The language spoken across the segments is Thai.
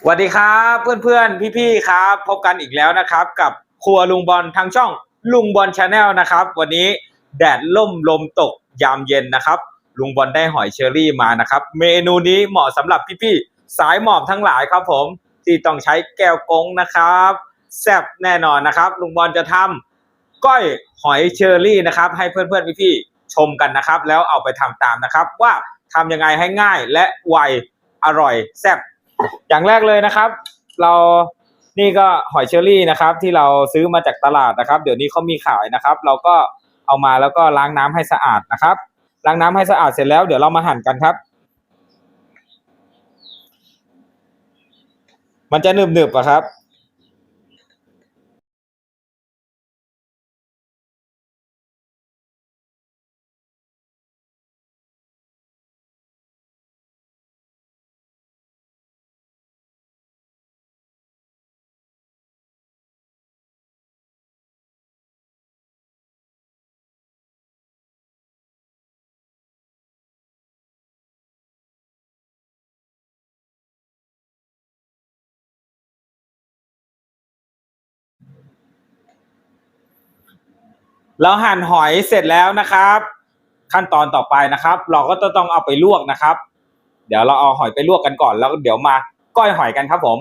สวัสดีครับเพื่อนๆ พี่ๆครับ พบกันอีกแล้วนะครับ กับครัวลุงบอลทางช่องลุงบอลชาแนลนะครับ วันนี้แดดล่มลมตกยามเย็นนะครับ ลุงบอลได้หอยเชอรี่มานะครับ เมนูนี้เหมาะสำหรับพี่ๆสายหมอบทั้งหลายครับผมที่ต้องใช้แก้วกงนะครับแซ่บแน่นอนนะครับ ลุงบอลจะทำก้อยหอยเชอรี่นะครับ ให้เพื่อนๆพี่ๆชมกันนะครับ แล้วเอาไปทำตามนะครับ ว่าทำยังไงให้ง่ายและไวอร่อยแซ่บ อย่างแรกเลยนะครับ เรานี่ก็หอยเชอรี่นะครับ ที่เราซื้อมาจากตลาดนะครับ เดี๋ยวนี้เขามีขายนะครับ เราก็เอามาแล้วก็ล้างน้ำให้สะอาดนะครับ ล้างน้ำให้สะอาดเสร็จแล้วเดี๋ยวเรามาหั่นกันครับ มันจะหนึบๆอะครับ เราหั่นหอยเสร็จแล้วนะครับ ขั้นตอนต่อไปนะครับ เราก็จะต้องเอาไปลวกนะครับ เดี๋ยวเราเอาหอยไปลวกกันก่อนแล้วเดี๋ยวมาก้อยหอยกันครับผม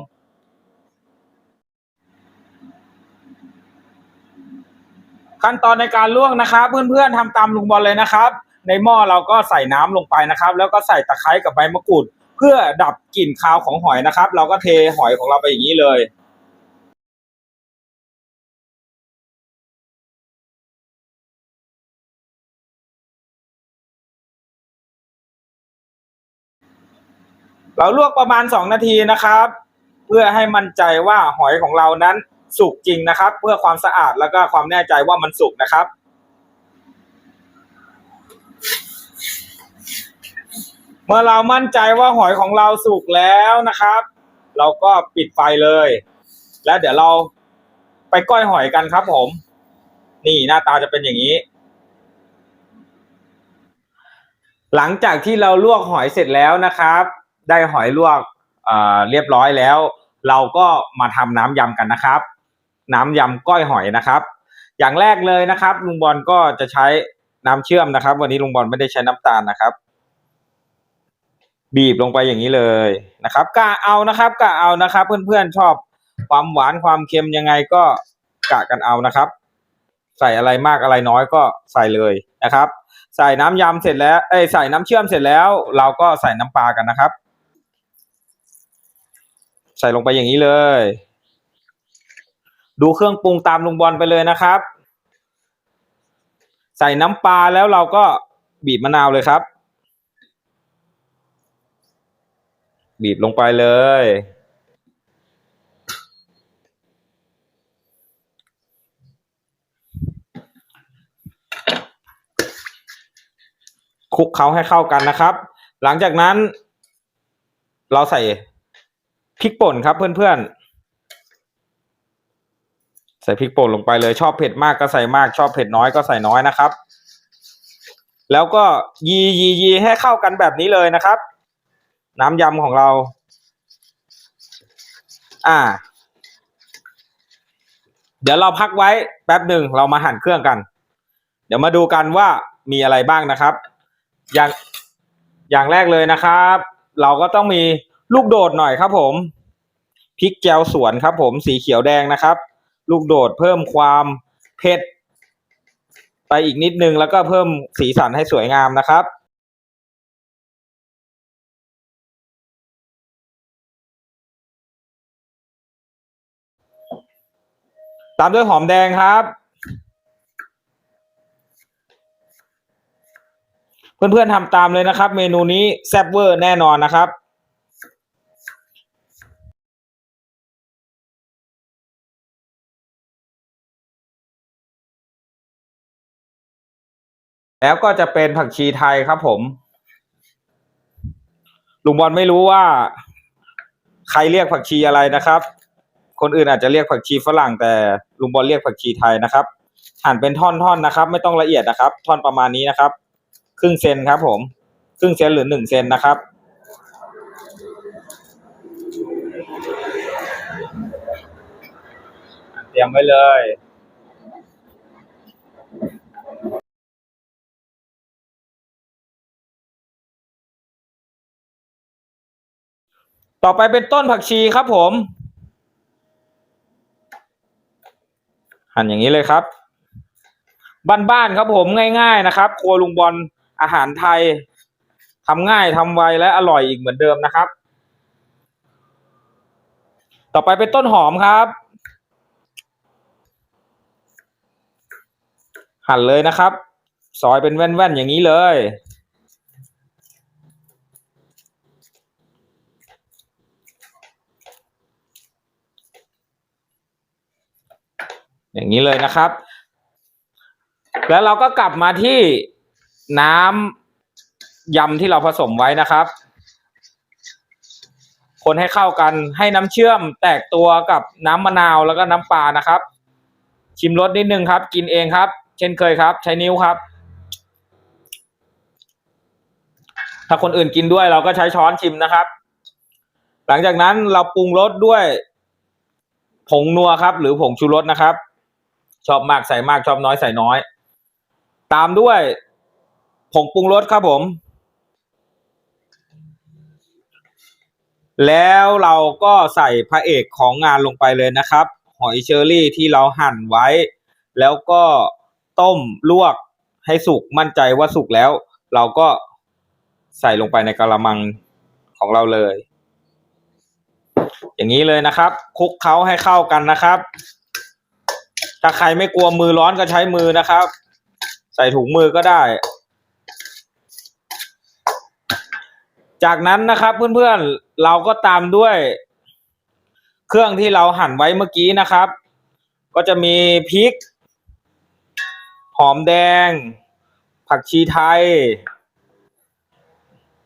ขั้นตอนในการลวกนะครับ เพื่อนๆทำตามลุงบอลเลยนะครับ ในหม้อเราก็ใส่น้ำลงไปนะครับ แล้วก็ใส่ตะไคร้กับใบมะกรูด เพื่อดับกลิ่นคาวของหอยนะครับ เราก็เทหอยของเราไปอย่างนี้เลย เราลวกประมาณสองนาทีนะครับ เพื่อให้มั่นใจว่าหอยของเรานั้นสุกจริงนะครับ เพื่อความสะอาดแล้วก็ความแน่ใจว่ามันสุกนะครับ เมื่อเรามั่นใจว่าหอยของเราสุกแล้วนะครับ เราก็ปิดไฟเลย แล้วเดี๋ยวเราไปก้อยหอยกันครับผม นี่หน้าตาจะเป็นอย่างนี้ หลังจากที่เราลวกหอยเสร็จแล้วนะครับ ได้หอยลวกเเรียบร้อยแล้ว เราก็มาทำน้ำยำกันนะครับ น้ำยำก้อยหอยนะครับ อย่างแรกเลยนะครับลุงบอลก็จะใช้น้ำเชื่อมนะครับ วันนี้ลุงบอลไม่ได้ใช้น้ำตาลนะครับ บีบลงไปอย่างนี้เลยนะครับกะเอานะครับกะเอานะครับ เพื่อนๆชอบความหวานความเค็มยังไงก็กะกันเอานะครับ ใส่อะไรมากอะไรน้อยก็ใส่เลยนะครับ ใส่น้ำยำเสร็จแล้วเอ้ใส่น้ำเชื่อมเสร็จแล้ว เราก็ใส่น้ำปลากันนะครับ ส่ลงไปอย่างนี้เลย ดูเครื่องปรุงตามลุงบอลไปเลยนะครับ ใส่น้ำปลาแล้วเราก็บีบมะนาวเลยครับ บีบลงไปเลย คลุกเคล้าให้เข้ากันนะครับ หลังจากนั้นเราใส่ พริกป่นครับเพื่อนๆ ใส่พริกป่นลงไปเลยชอบเผ็ดมากก็ใส่มาก ชอบเผ็ดน้อยก็ใส่น้อยนะครับ แล้วก็ยียียีให้เข้ากันแบบนี้เลยนะครับ น้ำยำของเรา อ่า เดี๋ยวเราพักไว้แป๊บหนึ่งเรามาหั่นเครื่องกัน เดี๋ยวมาดูกันว่ามีอะไรบ้างนะครับ อย่างอย่างแรกเลยนะครับ เราก็ต้องมี ลูกโดดหน่อยครับผมพริกแจวสวนครับ ผมสีเขียวแดงนะครับ ลูกโดดเพิ่มความเผ็ดไปอีกนิดนึงแล้วก็เพิ่มสีสันให้สวยงามนะครับตามด้วยหอมแดงครับ เพื่อนๆทำตามเลยนะครับ เมนูนี้แซ่บเวอร์แน่นอนนะครับ แล้วก็จะเป็นผักชีไทยครับผม ลุงบอลไม่รู้ว่า ใครเรียกผักชีอะไรนะครับ คนอื่นอาจจะเรียกผักชีฝรั่งแต่ลุงบอลเรียกผักชีไทยนะครับหั่นเป็นท่อนๆนนะครับ ไม่ต้องละเอียดนะครับ ท่อนประมาณนี้นะครับ ครึ่งเซนครับ ผม ครึ่งเซนหรือหนึ่งเซนนะครับ เตรียมไว้เลย ต่อไปเป็นต้นผักชีครับผม หั่นอย่างนี้เลยครับ บ้านๆครับผมง่าย ๆนะครับ ครัวลุงบอลอาหารไทยทำง่ายทำไวและอร่อยอีกเหมือนเดิมนะครับ ต่อไปเป็นต้นหอมครับ หั่นเลยนะครับ ซอยเป็นแว่นๆอย่างนี้เลย อย่างนี้เลยนะครับ แล้วเราก็กลับมาที่น้ำยำที่เราผสมไว้นะครับ คนให้เข้ากันให้น้ำเชื่อมแตกตัวกับน้ำมะนาวแล้วก็น้ำปลานะครับ ชิมรสนิดนึงครับ กินเองครับ เช่นเคยครับ ใช้นิ้วครับ ถ้าคนอื่นกินด้วยเราก็ใช้ช้อนชิมนะครับ หลังจากนั้นเราปรุงรสด้วยผงนัวครับ หรือผงชูรสนะครับ ชอบมากใส่มากชอบน้อยใส่น้อย ตามด้วยผงปรุงรสครับผม แล้วเราก็ใส่พระเอกของงานลงไปเลยนะครับ หอยเชอรี่ที่เราหั่นไว้ แล้วก็ต้มลวกให้สุกมั่นใจว่าสุกแล้ว เราก็ใส่ลงไปในกระมังของเราเลย อย่างนี้เลยนะครับคลุกเคล้าให้เข้ากันนะครับ ถ้าใครไม่กลัวมือร้อนก็ใช้มือนะครับ ใส่ถุงมือก็ได้ จากนั้นนะครับเพื่อนๆเราก็ตามด้วย เครื่องที่เราหั่นไว้เมื่อกี้นะครับ ก็จะมีพริก หอมแดง ผักชีไทย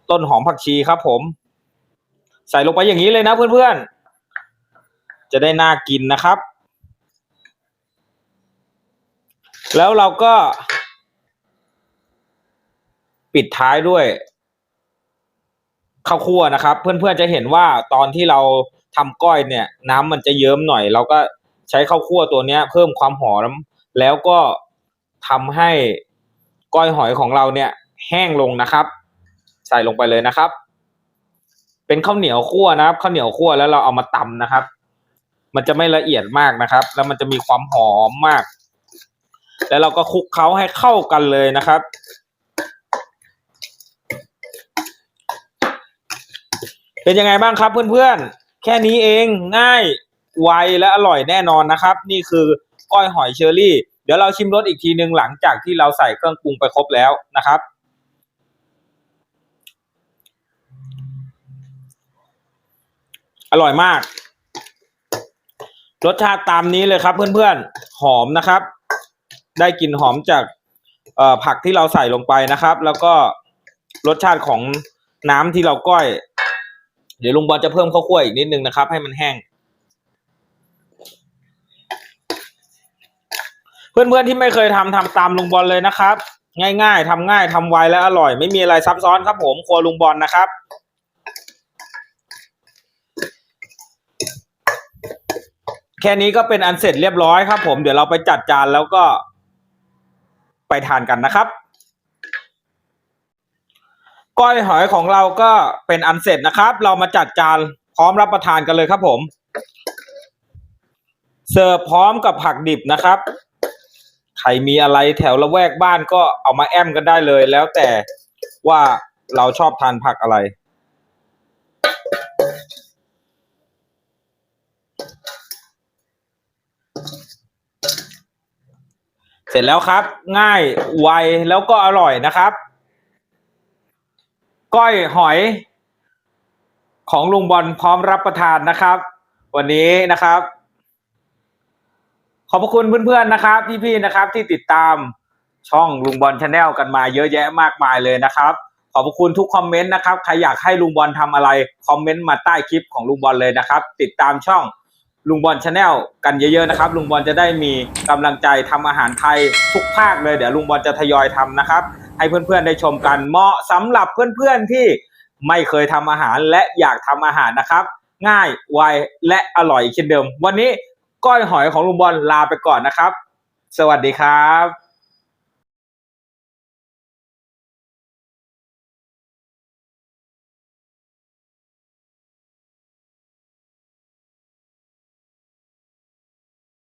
ต้นหอมผักชีครับผม ใส่ลงไปอย่างนี้เลยนะเพื่อนๆจะได้น่ากินนะครับ แล้วเราก็ ปิดท้ายด้วยข้าวคั่วนะครับ เพื่อนๆจะเห็นว่าตอนที่เราทำก้อยเนี่ย น้ำมันจะเยิ้มหน่อย เราก็ใช้ข้าวคั่วตัวเนี้ย เพิ่มความหอมแล้วก็ทำให้ก้อยหอยของเราเนี่ย แห้งลงนะครับ ใส่ลงไปเลยนะครับ เป็นข้าวเหนียวคั่วนะครับข้าวเหนียวคั่วแล้วเราเอามาตำนะครับ มันจะไม่ละเอียดมากนะครับ แล้วมันจะมีความหอมมาก แล้วเราก็คลุกเคล้าให้เข้ากันเลยนะครับ เป็นยังไงบ้างครับเพื่อนๆ แค่นี้เองง่ายไวและอร่อยแน่นอนนะครับ นี่คือก้อยหอยเชอรี่ เดี๋ยวเราชิมรสอีกทีหนึ่งหลังจากที่เราใส่เครื่องปรุงไปครบแล้วนะครับอร่อยมาก รสชาติตามนี้เลยครับเพื่อนๆ หอมนะครับ ได้กลิ่นหอมจากเอ่อผักที่เราใส่ลงไปนะครับ แล้วก็รสชาติของน้ำที่เราก้อย เดี๋ยวลุงบอลจะเพิ่มข้าวคั่วอีกนิดนึงนะครับ ให้มันแห้ง เพื่อนๆที่ไม่เคยทำทำตามลุงบอลเลยนะครับ ง่ายๆทำง่ายทำไวและอร่อย ไม่มีอะไรซับซ้อนครับผมครัวลุงบอลนะครับแค่นี้ก็เป็นอันเสร็จเรียบร้อยครับผมเดี๋ยวเราไปจัดจานแล้วก็ ไปทานกันนะครับ ก้อยหอยของเราก็เป็นอันเสร็จนะครับ เรามาจัดจานพร้อมรับประทานกันเลยครับผม เสิร์ฟพร้อมกับผักดิบนะครับใครมีอะไรแถวละแวกบ้านก็เอามาแอมกันได้เลย แล้วแต่ว่าเราชอบทานผักอะไร ร็จแล้วครับ ง่ายไวแล้วก็อร่อยนะครับ ก้อยหอย ของลุงบอลพร้อมรับประทานนะครับ วันนี้นะครับ ขอบพระคุณเพื่อนๆนะครับ พี่ๆนะครับที่ติดตามช่องลุงบอลชาแนลกันมาเยอะแยะมากมายเลยนะครับ ขอบพระคุณทุกคอมเมนต์นะครับใครอยากให้ลุงบอลทำอะไรคอมเมนต์มาใต้คลิปของลุงบอลเลยนะครับ ติดตามช่อง ลุงบอลชาแนลกันเยอะๆนะครับ ลุงบอลจะได้มีกำลังใจทำอาหารไทยทุกภาคเลย เดี๋ยวลุงบอลจะทยอยทำนะครับ ให้เพื่อนๆได้ชมกันเหมาะสำหรับเพื่อนๆที่ไม่เคยทำอาหารและอยากทำอาหารนะครับ ง่ายไวและอร่อยเช่นเดิม วันนี้ก้อยหอยของลุงบอลลาไปก่อนนะครับ สวัสดีครับ